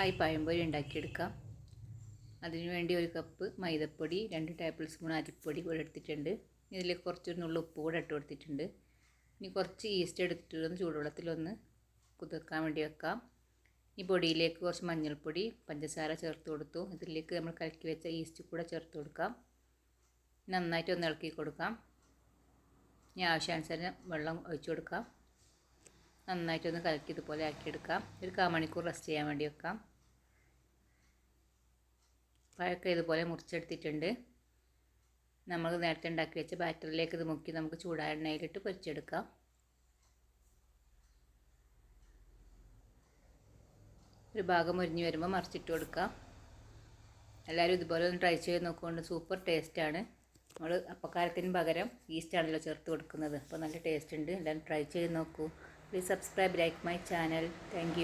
Hi പഴംപൊരി ഉണ്ടാക്കിയെടുക്കാം. അതിനുവേണ്ടി ഒരു കപ്പ് മൈദപ്പൊടി രണ്ട് ടേബിൾ സ്പൂൺ അരിപ്പൊടി കൂടെ എടുത്തിട്ടുണ്ട്. ഇതിലേക്ക് കുറച്ച് ഉപ്പ് കൂടെ ഇട്ട് കൊടുത്തിട്ടുണ്ട്. ഇനി കുറച്ച് ഈസ്റ്റ് എടുത്തിട്ട് ഒന്ന് ചൂടുവെള്ളത്തിലൊന്ന് കുതിർക്കാൻ വേണ്ടി വെക്കാം. ഈ പൊടിയിലേക്ക് കുറച്ച് മഞ്ഞൾപ്പൊടി പഞ്ചസാര ചേർത്ത് കൊടുത്തു. ഇതിലേക്ക് നമ്മൾ കലക്കി വെച്ച ഈസ്റ്റ് കൂടെ ചേർത്ത് കൊടുക്കാം. നന്നായിട്ട് ഒന്ന് ഇളക്കി കൊടുക്കാം. ഇനി ആവശ്യാനുസരണം വെള്ളം ഒഴിച്ചു കൊടുക്കാം. നന്നായിട്ടൊന്ന് കലക്കി ഇതുപോലെ ആക്കിയെടുക്കാം. ഒരു കാ മണിക്കൂർ റെസ്റ്റ് ചെയ്യാൻ വേണ്ടി വെക്കാം. പഴക്ക ഇതുപോലെ മുറിച്ചെടുത്തിട്ടുണ്ട്. നമ്മൾ നേരത്തെ ഉണ്ടാക്കി വെച്ച ബാറ്ററിലേക്ക് ഇത് മുക്കി നമുക്ക് ചൂടായ എണ്ണയിലിട്ട് പൊരിച്ചെടുക്കാം. ഒരു ഭാഗം മുരിഞ്ഞ് വരുമ്പോൾ മറിച്ചിട്ട് കൊടുക്കാം. എല്ലാവരും ഇതുപോലെ ഒന്ന് ട്രൈ ചെയ്ത് നോക്കുകൊണ്ട് സൂപ്പർ ടേസ്റ്റാണ് നമ്മൾ അപ്പക്കാരത്തിന് പകരം ഈസ്റ്റാണല്ലോ ചേർത്ത് കൊടുക്കുന്നത്. അപ്പോൾ നല്ല ടേസ്റ്റ് ഉണ്ട്. എല്ലാവരും ട്രൈ ചെയ്ത് നോക്കൂ. Please subscribe like my channel thank